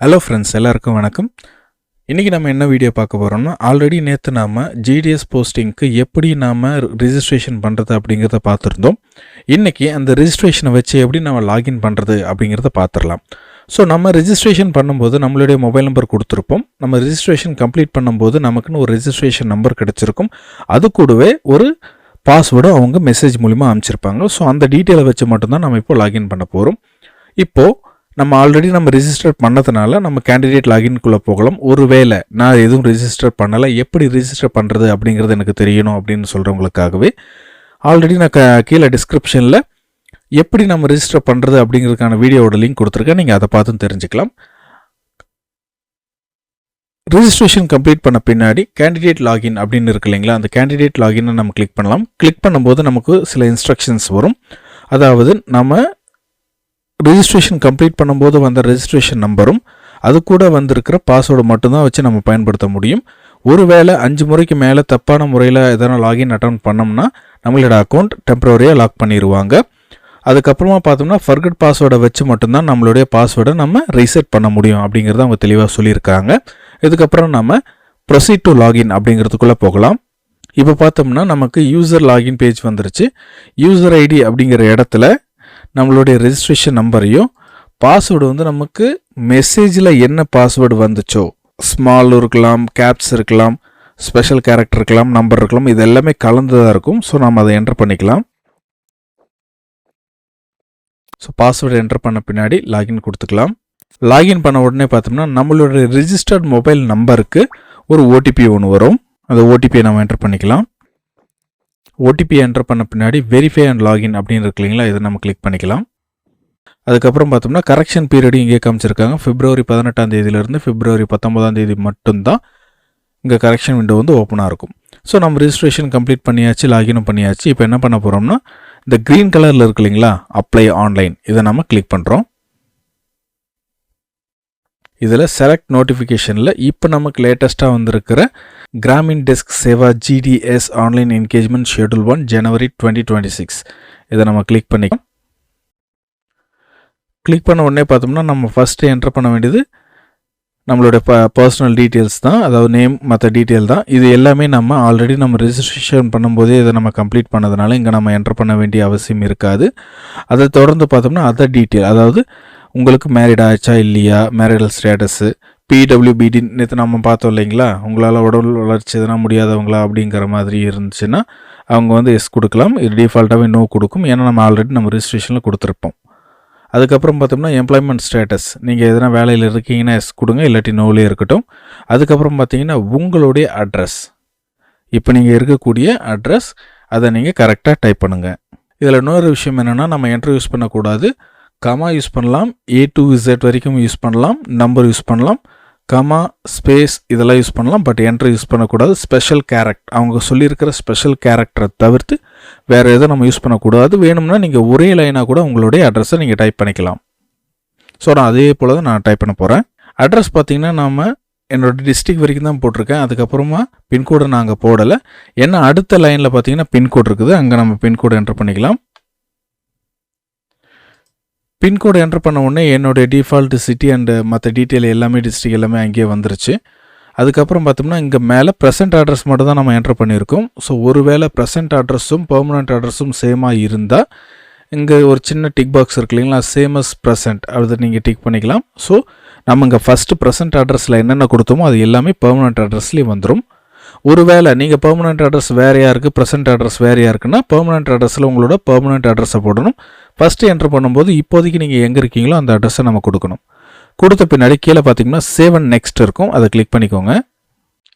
Hello friends எல்லாருக்கும் வணக்கம். இன்றைக்கி நம்ம என்ன வீடியோ பார்க்க போகிறோம்னா ஆல்ரெடி நேற்று நாம் ஜிடிஎஸ் போஸ்டிங்க்கு எப்படி நாம் ரிஜிஸ்ட்ரேஷன் பண்ணுறது அப்படிங்கிறத பார்த்துருந்தோம். இன்றைக்கி அந்த ரிஜிஸ்ட்ரேஷனை வச்சு எப்படி நம்ம லாகின் பண்ணுறது அப்படிங்கிறத பார்த்துடலாம் ஸோ நம்ம ரிஜிஸ்ட்ரேஷன் பண்ணும்போது நம்மளுடைய மொபைல் நம்பர் கொடுத்துருப்போம். நம்ம ரிஜிஸ்ட்ரேஷன் கம்ப்ளீட் பண்ணும்போது நமக்குன்னு ஒரு ரிஜிஸ்ட்ரேஷன் நம்பர் கிடச்சிருக்கும். அது கூடவே ஒரு பாஸ்வேர்டும் அவங்க மெசேஜ் மூலிமா அமைச்சிருப்பாங்க ஸோ அந்த டீட்டெயிலை வச்சு மட்டும்தான் நம்ம இப்போ லாகின் பண்ண போகிறோம் இப்போது நம்ம ஆல்ரெடி நம்ம ரிஜிஸ்டர் பண்ணதுனால நம்ம கேண்டிடேட் லாகின்குள்ளே போகலாம். ஒருவேளை நான் எதுவும் ரிஜிஸ்டர் பண்ணலை எப்படி ரிஜிஸ்டர் பண்ணுறது அப்படிங்கிறது எனக்கு தெரியணும் அப்படின்னு சொல்கிறவங்களுக்காகவே ஆல்ரெடி நான் க கீழே டிஸ்கிரிப்ஷனில் எப்படி நம்ம ரிஜிஸ்டர் பண்ணுறது அப்படிங்கிறதுக்கான வீடியோவோட லிங்க் கொடுத்துருக்கேன். நீங்கள் அதை பார்த்தும் தெரிஞ்சுக்கலாம். ரிஜிஸ்ட்ரேஷன் கம்ப்ளீட் பண்ண பின்னாடி கேண்டிடேட் லாகின் அப்படின்னு இருக்கு இல்லைங்களா? அந்த கேண்டிடேட் லாகினை நம்ம கிளிக் பண்ணலாம். கிளிக் பண்ணும்போது நமக்கு சில இன்ஸ்ட்ரக்ஷன்ஸ் வரும். அதாவது நம்ம ரிஜிஸ்ட்ரேஷன் கம்ப்ளீட் பண்ணும்போது வந்த ரெஜிஸ்ட்ரேஷன் நம்பரும் அது கூட வந்திருக்கிற பாஸ்வேர்டு மட்டும்தான் வச்சு நம்ம பயன்படுத்த முடியும். ஒருவேளை அஞ்சு முறைக்கு மேலே தப்பான முறையில் எதனா லாகின் அட்டன் பண்ணோம்னா நம்மளோட அக்கௌண்ட் டெம்பரவரியாக லாக் பண்ணிடுவாங்க அதுக்கப்புறமா பார்த்தோம்னா ஃபர்கட் பாஸ்வேர்டை வச்சு மட்டும்தான் நம்மளுடைய பாஸ்வேர்டை நம்ம ரீசெட் பண்ண முடியும் அப்படிங்கிறத அவங்க தெளிவாக சொல்லியிருக்காங்க. இதுக்கப்புறம் நம்ம ப்ரொசீட் டு லாகின் அப்படிங்கிறதுக்குள்ளே போகலாம். இப்போ பார்த்தோம்னா நமக்கு யூசர் லாகின் பேஜ் வந்துருச்சு. யூசர் ஐடி அப்படிங்கிற இடத்துல நம்மளுடைய ரெஜிஸ்ட்ரேஷன் நம்பரையும் பாஸ்வேர்டு வந்து நமக்கு மெசேஜில் என்ன பாஸ்வேர்டு வந்துச்சோ ஸ்மால் இருக்கலாம் கேப்ஸ் இருக்கலாம் ஸ்பெஷல் கேரக்டர் இருக்கலாம் நம்பர் இருக்கலாம் இது எல்லாமே கலந்ததாக இருக்கும். ஸோ நம்ம அதை என்டர் பண்ணிக்கலாம். ஸோ பாஸ்வேர்டு என்டர் பண்ண பின்னாடி லாகின் கொடுத்துக்கலாம். லாகின் பண்ண உடனே பார்த்தோம்னா நம்மளுடைய ரிஜிஸ்டர்ட் மொபைல் நம்பருக்கு ஒரு ஓடிபி ஒன்று வரும். அந்த ஓடிபியை நம்ம என்டர் பண்ணிக்கலாம். ஓடிபி என்டர் பண்ண பின்னாடி வெரிஃபை அண்ட் லாகின் அப்படின்னு இருக்கு இல்லைங்களா? இதை நம்ம கிளிக் பண்ணிக்கலாம். அதுக்கப்புறம் பார்த்தோம்னா கரெக்ஷன் பீரியடும் இங்கே காமிச்சிருக்காங்க. பிப்ரவரி பதினெட்டாம் தேதியிலேருந்து பிப்ரவரி பத்தொன்பதாம் தேதி மட்டும்தான் இங்கே கரெக்ஷன் விண்டோ வந்து ஓப்பனாக இருக்கும். ஸோ நம்ம ரிஜிஸ்ட்ரேஷன் கம்ப்ளீட் பண்ணியாச்சு லாகினும் பண்ணியாச்சு. இப்போ என்ன பண்ண போகிறோம்னா இந்த க்ரீன் கலரில் இருக்கு இல்லைங்களா? அப்ளை ஆன்லைன் இதை நம்ம கிளிக் பண்ணுறோம் இதில் செலக்ட் நோட்டிஃபிகேஷனில் இப்போ நமக்கு லேட்டஸ்ட்டாக வந்திருக்கிற Gramin Dak Seva GDS online engagement schedule one January twenty twenty six இதை நம்ம கிளிக் பண்ணி கிளிக் பண்ண உடனே பார்த்தோம்னா நம்ம ஃபஸ்ட்டு என்ட்ரு பண்ண வேண்டியது நம்மளுடைய ப பர்சனல் டீட்டெயில்ஸ் தான். அதாவது நேம் மற்ற டீட்டெயில் தான். இது எல்லாமே நம்ம ஆல்ரெடி நம்ம ரிஜிஸ்ட்ரேஷன் பண்ணும்போதே இதை நம்ம கம்ப்ளீட் பண்ணதுனால இங்கே நம்ம என்ட்ரு பண்ண வேண்டிய அவசியம் இருக்காது. அதை தொடர்ந்து பார்த்தோம்னா அதர் டீட்டெயில் அதாவது உங்களுக்கு மேரிட் ஆச்சா இல்லையா? மேரிடல் ஸ்டேட்டஸு பிடபிள்யூபிடி நேற்று நம்ம பார்த்தோம் இல்லைங்களா? உங்களால் உடல் வளர்ச்சி எதனா முடியாதவங்களா அப்படிங்கிற மாதிரி இருந்துச்சுன்னா அவங்க வந்து எஸ் கொடுக்கலாம். இது டிஃபால்ட்டாகவே நோ கொடுக்கும். ஏன்னா நம்ம ஆல்ரெடி நம்ம ரிஜிஸ்ட்ரேஷனில் கொடுத்துருப்போம். அதுக்கப்புறம் பார்த்தோம்னா எம்ப்ளாய்மெண்ட் ஸ்டேட்டஸ் நீங்கள் எதனா வேலையில் இருக்கீங்கன்னா எஸ் கொடுங்க. இல்லாட்டி நோலே இருக்கட்டும். அதுக்கப்புறம் பார்த்தீங்கன்னா உங்களுடைய அட்ரஸ் இப்போ நீங்கள் இருக்கக்கூடிய அட்ரஸ் அதை நீங்கள் கரெக்டாக டைப் பண்ணுங்கள் இதில் இன்னொரு விஷயம் என்னென்னா நம்ம என்ட்ரு யூஸ் பண்ணக்கூடாது. கமா யூஸ் பண்ணலாம். ஏ டு இசட் வரைக்கும் யூஸ் பண்ணலாம். நம்பர் யூஸ் பண்ணலாம். கமா ஸ்பேஸ் இதெல்லாம் யூஸ் பண்ணலாம். பட் என்ட்ரு யூஸ் பண்ணக்கூடாது. ஸ்பெஷல் கேரக்டர் அவங்க சொல்லியிருக்கிற ஸ்பெஷல் கேரக்டரை தவிர்த்து வேறு எதுவும் நம்ம யூஸ் பண்ணக்கூடாது. வேணும்னா நீங்கள் ஒரே லைனாக கூட உங்களுடைய அட்ரஸை நீங்கள் டைப் பண்ணிக்கலாம். ஸோ நான் அதே போல் தான் நான் டைப் பண்ண போகிறேன் அட்ரஸ் பார்த்தீங்கன்னா நாம் என்னோடய டிஸ்ட்ரிக் வரைக்கும் தான் போட்டிருக்கேன். அதுக்கப்புறமா பின்கோடை நான் அங்கே போடலை. ஏன்னா அடுத்த லைனில் பார்த்தீங்கன்னா பின்கோடு இருக்குது. அங்கே நம்ம பின்கோடு என்ட்ரு பண்ணிக்கலாம். பின்கோடு என்ட்ரு பண்ண உடனே என்னுடைய டிஃபால்ட் சிட்டி அண்டு மற்ற டீட்டெயில் எல்லாமே டிஸ்ட்ரிக் எல்லாமே அங்கேயே வந்துருச்சு. அதுக்கப்புறம் பார்த்தோம்னா இங்கே மேலே ப்ரெசென்ட் அட்ரஸ் மட்டும் தான் நம்ம என்ட்ரு பண்ணியிருக்கோம். ஸோ ஒருவேளை ப்ரெசென்ட் அட்ரஸும் பெர்மனண்ட் அட்ரஸும் சேமாக இருந்தால் இங்கே ஒரு சின்ன டிக் பாக்ஸ் இருக்கு இல்லைங்களா? சேமஸ் ப்ரெசென்ட் அதை நீங்கள் டிக் பண்ணிக்கலாம். ஸோ நம்ம இங்கே ஃபஸ்ட்டு ப்ரெசென்ட் அட்ரஸில் என்னென்ன கொடுத்தோமோ அது எல்லாமே பெர்மனண்ட் அட்ரஸ்லேயும் வந்துடும் ஒருவேளை நீங்கள் பெர்மனண்ட் அட்ரஸ் வேறையாக இருக்குது ப்ரெசென்ட் அட்ரஸ் வேறையாக இருக்குன்னா பெர்மனண்ட் அட்ரஸில் உங்களோட பெர்மனண்ட் அட்ரஸை போடணும். ஃபஸ்ட்டு என்ட்ரு பண்ணும்போது இப்போதைக்கு நீங்கள் எங்கே இருக்கீங்களோ அந்த அட்ரஸை நம்ம கொடுக்கணும். கொடுத்த பின்னாடி கீழே பார்த்தீங்கன்னா சேவன் நெக்ஸ்ட் இருக்கும். அதை கிளிக் பண்ணிக்கோங்க.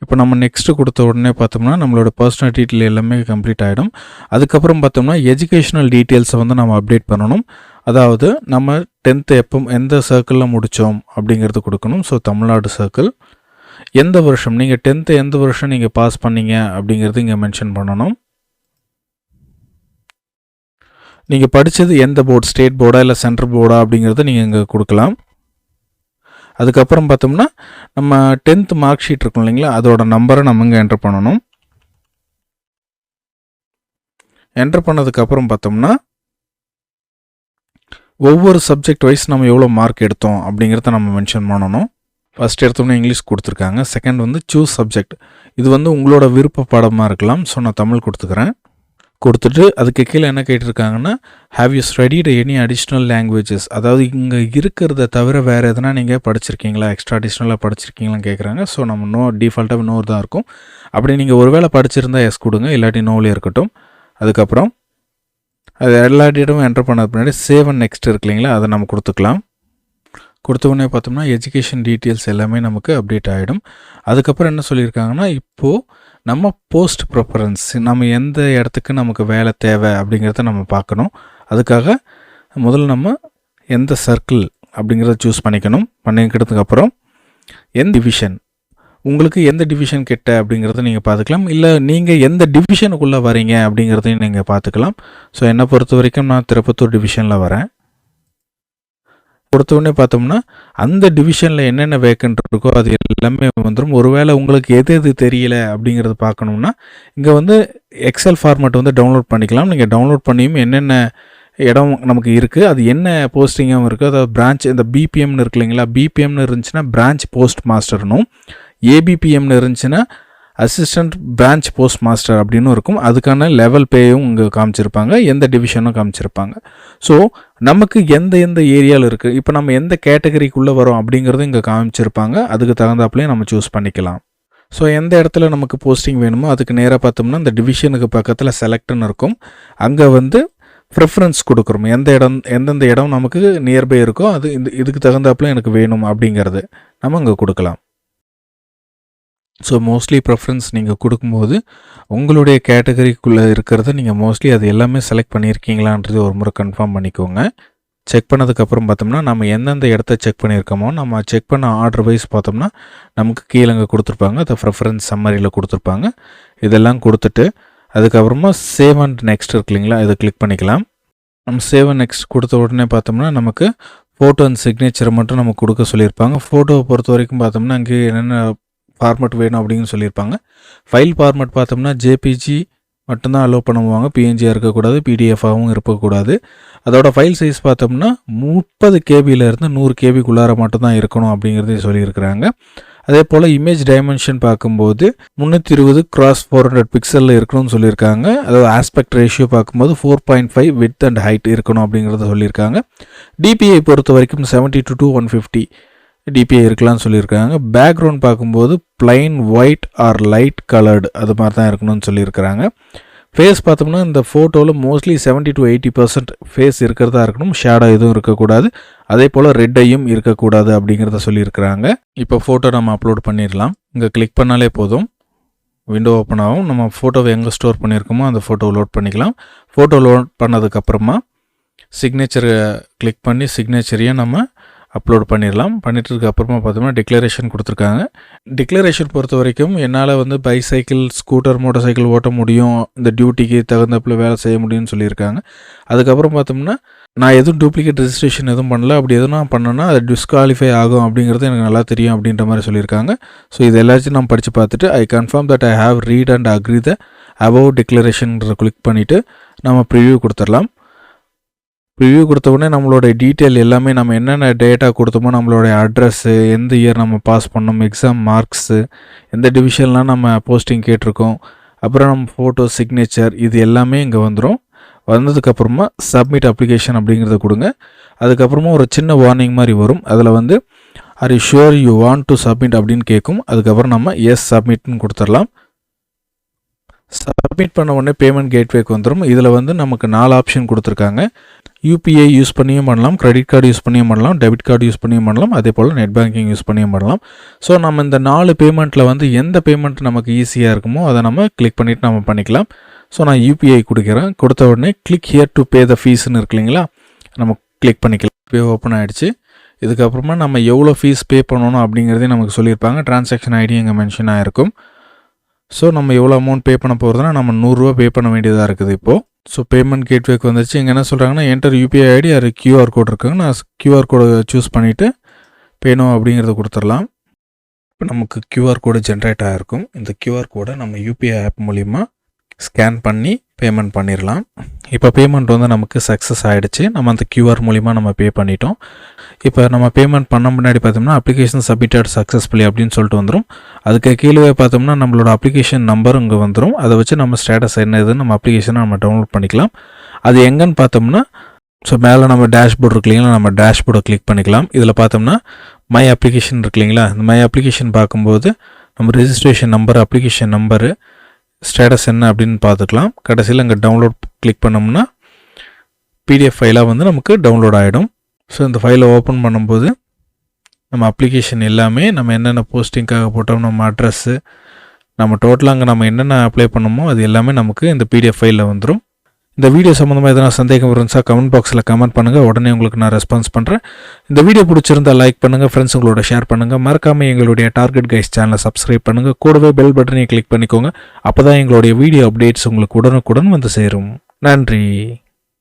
இப்போ நம்ம நெக்ஸ்ட்டு கொடுத்த உடனே பார்த்தோம்னா நம்மளோட பர்சனல் டீட்டெயில் எல்லாமே கம்ப்ளீட் ஆகிடும் அதுக்கப்புறம் பார்த்தோம்னா எஜுகேஷனல் டீட்டெயில்ஸை வந்து நம்ம அப்டேட் பண்ணணும். அதாவது நம்ம டென்த்து எப்போ எந்த சர்க்கிளில் முடித்தோம் அப்படிங்கிறது கொடுக்கணும். ஸோ தமிழ்நாடு சர்க்கிள் எந்த வருஷம்? நீங்கள் டென்த்து எந்த வருஷம் நீங்கள் பாஸ் பண்ணீங்க அப்படிங்கிறது இங்கே மென்ஷன் பண்ணணும். நீங்கள் படித்தது எந்த போர்டு? ஸ்டேட் போர்டா இல்லை சென்ட்ரல் போர்டா அப்படிங்கிறத நீங்கள் இங்கே கொடுக்கலாம். அதுக்கப்புறம் பார்த்தோம்னா நம்ம டென்த் மார்க் ஷீட் இருக்கும் இல்லைங்களா? அதோட நம்பரை நம்ம இங்கே என்ட்ரு பண்ணணும். என்ட்ரு பண்ணதுக்கப்புறம் பார்த்தோம்னா ஒவ்வொரு சப்ஜெக்ட் வைஸ் நம்ம எவ்வளோ மார்க் எடுத்தோம் அப்படிங்கிறத நம்ம மென்ஷன் பண்ணணும். ஃபஸ்ட் எடுத்தோம்னா இங்கிலீஷ் கொடுத்துருக்காங்க. செகண்ட் வந்து சூஸ் சப்ஜெக்ட் இது வந்து உங்களோட விருப்ப பாடமாக இருக்கலாம். ஸோ நான் தமிழ் கொடுத்துக்கிறேன். கொடுத்துட்டு அதுக்கு கீழே என்ன கேட்டிருக்காங்கன்னா have you studied any additional languages அதாவது இங்கே இருக்கிறத தவிர வேறு எதனா நீங்கள் படிச்சிருக்கீங்களா? எக்ஸ்ட்ரா அடிஷ்னலாக படிச்சிருக்கீங்களான்னு கேட்குறாங்க ஸோ நம்ம நோ டிஃபால்ட்டாக நோர் தான் இருக்கும். அப்படி நீங்கள் ஒருவேளை படிச்சிருந்தா எஸ் கொடுங்க. இல்லாட்டி நோவிலே இருக்கட்டும். அதுக்கப்புறம் அது எல்லா டீட்டமும் என்டர் பண்ணது பின்னாடி சேவ் அண்ட் நெக்ஸ்ட் இருக்கு இல்லைங்களா? அதை நம்ம கொடுத்துக்கலாம். கொடுத்த உடனே பார்த்தோம்னா எஜுகேஷன் டீட்டெயில்ஸ் எல்லாமே நமக்கு அப்டேட் ஆகிடும் அதுக்கப்புறம் என்ன சொல்லியிருக்காங்கன்னா இப்போது நம்ம போஸ்ட் ப்ரிஃபரன்ஸ் நம்ம எந்த இடத்துக்கு நமக்கு வேலை தேவை அப்படிங்கிறத நம்ம பார்க்கணும். அதுக்காக முதல்ல நம்ம எந்த சர்க்கிள் அப்படிங்கிறத சூஸ் பண்ணிக்கணும். பண்ணிக்கிட்டதுக்கப்புறம் எந்த டிவிஷன் உங்களுக்கு எந்த டிவிஷன் கிட்ட அப்படிங்கிறத நீங்கள் பார்த்துக்கலாம். இல்லை நீங்கள் எந்த டிவிஷனுக்குள்ளே வரீங்க அப்படிங்கிறதையும் நீங்கள் பார்த்துக்கலாம். ஸோ என்னை பொறுத்த வரைக்கும் நான் திருப்பத்தூர் டிவிஷனில் வரேன். கொடுத்த உடனே பார்த்தோம்னா அந்த டிவிஷனில் என்னென்ன வேக்கன்ட் இருக்கோ அது எல்லாமே வந்துடும் ஒருவேளை உங்களுக்கு எது எது தெரியல அப்படிங்கிறத பார்க்கணும்னா இங்கே வந்து எக்ஸல் ஃபார்மேட் வந்து டவுன்லோட் பண்ணிக்கலாம். நீங்கள் டவுன்லோட் பண்ணியும் என்னென்ன இடம் நமக்கு இருக்குது அது என்ன போஸ்டிங்காகவும் இருக்குது அதாவது பிரான்ச் இந்த பிபிஎம்னு இருக்கு இல்லைங்களா பிபிஎம்னு இருந்துச்சுன்னா பிரான்ச் போஸ்ட் மாஸ்டர்னும் ஏபிபிஎம்னு இருந்துச்சுன்னா அசிஸ்டன்ட் பிரான்ச் போஸ்ட் மாஸ்டர் அப்படின்னு இருக்கும். அதுக்கான லெவல் பேயும் இங்கே காமிச்சிருப்பாங்க. எந்த டிவிஷனும் காமிச்சிருப்பாங்க. ஸோ நமக்கு எந்த எந்த ஏரியாவில் இருக்குது இப்போ நம்ம எந்த கேட்டகரிக்குள்ளே வரோம் அப்படிங்கிறதும் இங்கே காமிச்சிருப்பாங்க. அதுக்கு தகுந்தாப்புலேயே நம்ம சூஸ் பண்ணிக்கலாம். ஸோ எந்த இடத்துல நமக்கு போஸ்டிங் வேணுமோ அதுக்கு நேராக பார்த்தோம்னா இந்த டிவிஷனுக்கு பக்கத்தில் செலக்ட்னு இருக்கும். அங்கே வந்து ப்ரிஃபரன்ஸ் கொடுக்குறோம். எந்த இடம் எந்தெந்த இடம் நமக்கு நியர்பை இருக்கோ அது இந்த இதுக்கு தகுந்தாப்புல எனக்கு வேணும் அப்படிங்கிறது நம்ம அங்கே கொடுக்கலாம். ஸோ மோஸ்ட்லி ப்ரெஃபரன்ஸ் நீங்கள் கொடுக்கும்போது உங்களுடைய கேட்டகரிக்குள்ளே இருக்கிறத நீங்கள் மோஸ்ட்லி அது எல்லாமே செலக்ட் பண்ணியிருக்கீங்களான்றது ஒரு முறை கன்ஃபார்ம் பண்ணிக்கோங்க. செக் பண்ணதுக்கப்புறம் பார்த்தோம்னா நம்ம எந்தெந்த இடத்த செக் பண்ணியிருக்கோமோ நம்ம செக் பண்ண ஆர்டர் வைஸ் பார்த்தோம்னா நமக்கு கீழே அங்கே கொடுத்துருப்பாங்க அதை ப்ரெஃபரன்ஸ் சம்மரியில் கொடுத்துருப்பாங்க. இதெல்லாம் கொடுத்துட்டு அதுக்கப்புறமா சேவ் அண்ட் நெக்ஸ்ட் இருக்கு இல்லைங்களா இதை கிளிக் பண்ணிக்கலாம். நம்ம சேவ் அண்ட் நெக்ஸ்ட் கொடுத்த உடனே பார்த்தோம்னா நமக்கு ஃபோட்டோ அண்ட் சிக்னேச்சரை மட்டும் நமக்கு கொடுக்க சொல்லியிருப்பாங்க. ஃபோட்டோவை பொறுத்த வரைக்கும் பார்த்தோம்னா அங்கே என்னென்ன ஃபார்மெட் வேணும் அப்படின்னு சொல்லியிருப்பாங்க. ஃபைல் ஃபார்மெட் பார்த்தோம்னா ஜேபிஜி மட்டும்தான் அலோவ் பண்ணுவாங்க. பிஎன்ஜியாக இருக்கக்கூடாது பிடிஎஃபாகவும் இருக்கக்கூடாது. அதோட ஃபைல் சைஸ் பார்த்தோம்னா முப்பது கேபியிலேருந்து நூறு கேபிக்குள்ளார மட்டும்தான் இருக்கணும் அப்படிங்கிறதையும் சொல்லியிருக்கிறாங்க. அதே போல் இமேஜ் டைமென்ஷன் பார்க்கும்போது முந்நூற்றி இருபது கிராஸ் ஃபோர் ஹண்ட்ரட் பிக்சலில் இருக்கணும்னு சொல்லியிருக்காங்க. அதாவது ஆஸ்பெக்ட் ரேஷியோ பார்க்கும்போது four point five width and height இருக்கணும் அப்படிங்கிறத சொல்லியிருக்காங்க. டிபிஐ பொறுத்த வரைக்கும் seventy to to one fifty DPI இருக்கலாம்னு சொல்லியிருக்காங்க. பேக்ரவுண்ட் பார்க்கும்போது plain white or light coloured அது மாதிரி தான் இருக்கணும்னு சொல்லியிருக்கிறாங்க. ஃபேஸ் பார்த்தோம்னா இந்த ஃபோட்டோவில் mostly seventy to eighty percent face இருக்கிறதா இருக்கணும். ஷேடோ எதுவும் இருக்கக்கூடாது. அதே போல் ரெட்டையும் இருக்கக்கூடாது அப்படிங்கிறத சொல்லியிருக்கிறாங்க. இப்போ ஃபோட்டோ நம்ம அப்லோட் பண்ணிடலாம். இங்கே கிளிக் பண்ணாலே போதும். விண்டோ ஓப்பன் ஆகும். நம்ம ஃபோட்டோவை எங்கே ஸ்டோர் பண்ணியிருக்கோமோ அந்த ஃபோட்டோவை லோட் பண்ணிக்கலாம். ஃபோட்டோ லோட் பண்ணதுக்கப்புறமா சிக்னேச்சரை கிளிக் பண்ணி சிக்னேச்சரையும் நம்ம அப்லோட் பண்ணிடலாம் பண்ணிட்டுருக்க அப்புறமா பார்த்தோம்னா டிக்ளரேஷன் கொடுத்துருக்காங்க. டிக்ளரேஷன் பொறுத்த வரைக்கும் என்னால் வந்து பைசைக்கிள் ஸ்கூட்டர் மோட்டார் சைக்கிள் ஓட்ட முடியும். இந்த டியூட்டிக்கு தகுந்தப்பில் வேலை செய்ய முடியும்னு சொல்லியிருக்காங்க. அதுக்கப்புறம் பார்த்தோம்னா நான் எதுவும் டூப்ளிகேட் ரெஜிஸ்ட்ரேஷன் எதுவும் பண்ணல. அப்படி எதுவும் நான் பண்ணேன்னா அது டிஸ்குவாலிஃபை ஆகும் அப்படிங்கிறது எனக்கு நல்லா தெரியும் அப்படின்ற மாதிரி சொல்லியிருக்காங்க. ஸோ இது எல்லாத்தையும் நான் படித்து பார்த்துட்டு I confirm that I have read and agree the above டிக்ளரேஷன்ற click பண்ணிவிட்டு நம்ம ப்ரிவியூ கொடுத்துடலாம் ரிவ்யூ கொடுத்த உடனே நம்மளோட டீட்டெயில் எல்லாமே நம்ம என்னென்ன டேட்டா கொடுத்தோமோ நம்மளுடைய அட்ரஸ்ஸு எந்த இயர் நம்ம பாஸ் பண்ணோம் எக்ஸாம் மார்க்ஸு எந்த டிவிஷன்லாம் நம்ம போஸ்டிங் கேட்டிருக்கோம் அப்புறம் நம்ம ஃபோட்டோ சிக்னேச்சர் இது எல்லாமே இங்கே வந்துடும் வந்ததுக்கப்புறமா சப்மிட் அப்ளிகேஷன் அப்படிங்கிறத கொடுங்க. அதுக்கப்புறமா ஒரு சின்ன வார்னிங் மாதிரி வரும். அதில் வந்து are you sure you want to submit அப்படின்னு கேட்கும். அதுக்கப்புறம் நம்ம எஸ் சப்மிட்னு கொடுத்துடலாம். சப்மிட் பண்ண உடனே பேமெண்ட் கேட்வேக்கு வந்துடும் இதில் வந்து நமக்கு நாலு ஆப்ஷன் கொடுத்துருக்காங்க. யூபிஐ யூஸ் பண்ணியும் பண்ணலாம் கிரெடிட் கார்டு யூஸ் பண்ணியும் பண்ணலாம் டெபிட் கார்டு யூஸ் பண்ணியும் பண்ணலாம் அதே போல் நெட் பேங்கிங் யூஸ் பண்ணியும் பண்ணலாம். ஸோ நம்ம இந்த நாலு பேமெண்ட்டில் வந்து எந்த பேமெண்ட் நமக்கு ஈஸியாக இருக்குமோ அதை நம்ம கிளிக் பண்ணிவிட்டு நம்ம பண்ணிக்கலாம். ஸோ நான் யூபிஐ கொடுக்குறேன். கொடுத்த உடனே click here to pay the ஃபீஸ்னு இருக்கு இல்லைங்களா? நம்ம கிளிக் பண்ணிக்கலாம். பே ஓப்பன் ஆகிடுச்சு இதுக்கப்புறமா நம்ம எவ்வளோ ஃபீஸ் பே பண்ணணும் அப்படிங்கிறதையும் நமக்கு சொல்லியிருப்பாங்க. டிரான்சாக்ஷன் ஐடி இங்கே மென்ஷன் ஆகிருக்கும் ஸோ நம்ம எவ்வளோ அமௌண்ட் பே பண்ண போகிறதுனா நம்ம நூறுரூவா பே பண்ண வேண்டியதாக இருக்குது இப்போது ஸோ பேமெண்ட் கேட்வேக்கு வந்துச்சு இங்கே என்ன சொல்கிறாங்கன்னா என்டர் யூபிஐ ஐடி அது கியூஆர் கோட் இருக்குங்க. நான் கியூஆர் கோடை சூஸ் பண்ணிவிட்டு பேணும் அப்படிங்கிறத கொடுத்துடலாம். இப்போ நமக்கு கியூஆர் கோடு ஜென்ரேட் ஆகிருக்கும் இந்த கியூஆர் கோடை நம்ம யூபிஐ ஆப் மூலிமா ஸ்கேன் பண்ணி பேமெண்ட் பண்ணிடலாம். இப்போ பேமெண்ட் வந்து நமக்கு சக்ஸஸ் ஆகிடுச்சு நம்ம அந்த கியூஆர் மூலிமா நம்ம பே பண்ணிட்டோம். இப்போ நம்ம பேமெண்ட் பண்ண முன்னாடி பார்த்தோம்னா அப்ளிகேஷன் சப்மிட்டட் சக்ஸஸ்ஃபுல்லி அப்படின்னு சொல்லிட்டு வந்துடும் அதுக்கு கீழே பார்த்தோம்னா நம்மளோட அப்ளிகேஷன் நம்பர் இங்கே வந்துடும் அதை வச்சு நம்ம ஸ்டேட்டஸ் என்ன இதுன்னு நம்ம அப்ளிகேஷனை நம்ம டவுன்லோட் பண்ணிக்கலாம். அது எங்கன்னு பார்த்தோம்னா ஸோ மேலே நம்ம டேஷ்போர்ட் இருக்கு இல்லைங்களா நம்ம டேஷ்போர்டை கிளிக் பண்ணிக்கலாம். இதில் பார்த்தோம்னா மை அப்ளிகேஷன் இருக்கு இல்லைங்களா இந்த மை அப்ளிகேஷன் பார்க்கும்போது நம்ம registration number application number status என்ன அப்படின்னு பார்த்துக்கலாம். கடைசியில் அங்கே டவுன்லோட் கிளிக் பண்ணோம்னா பிடிஎஃப் ஃபைலாக வந்து நமக்கு டவுன்லோட் ஆகிடும் ஸோ இந்த ஃபைலை ஓப்பன் பண்ணும்போது நம்ம அப்ளிகேஷன் எல்லாமே நம்ம என்னென்ன போஸ்டிங்காக போட்டோம் நம்ம அட்ரஸ்ஸு நம்ம டோட்டலாக அங்கே நம்ம என்னென்ன அப்ளை பண்ணோமோ அது எல்லாமே நமக்கு இந்த பிடிஎஃப் ஃபைலில் வந்துடும் இந்த வீடியோ சம்மந்தமாக எதனா சந்தேகம் இருந்துச்சா கமெண்ட் பாக்ஸில் கமெண்ட் பண்ணுங்கள் உடனே உங்களுக்கு நான் ரெஸ்பான்ஸ் பண்ணுறேன் இந்த வீடியோ பிடிச்சிருந்தா லைக் பண்ணுங்கள் ஃப்ரெண்ட்ஸ் உங்களோட ஷேர் பண்ணுங்கள் மறக்காமல் எங்களுடைய டார்கெட் கைஸ் சேனலை சப்ஸ்கிரைப் பண்ணுங்கள் கூடவே பெல் பட்டனையும் கிளிக் பண்ணிக்கோங்க. அப்போ தான் எங்களுடைய வீடியோ அப்டேட்ஸ் உங்களுக்கு உடனுக்குடன் வந்து சேரும். நன்றி.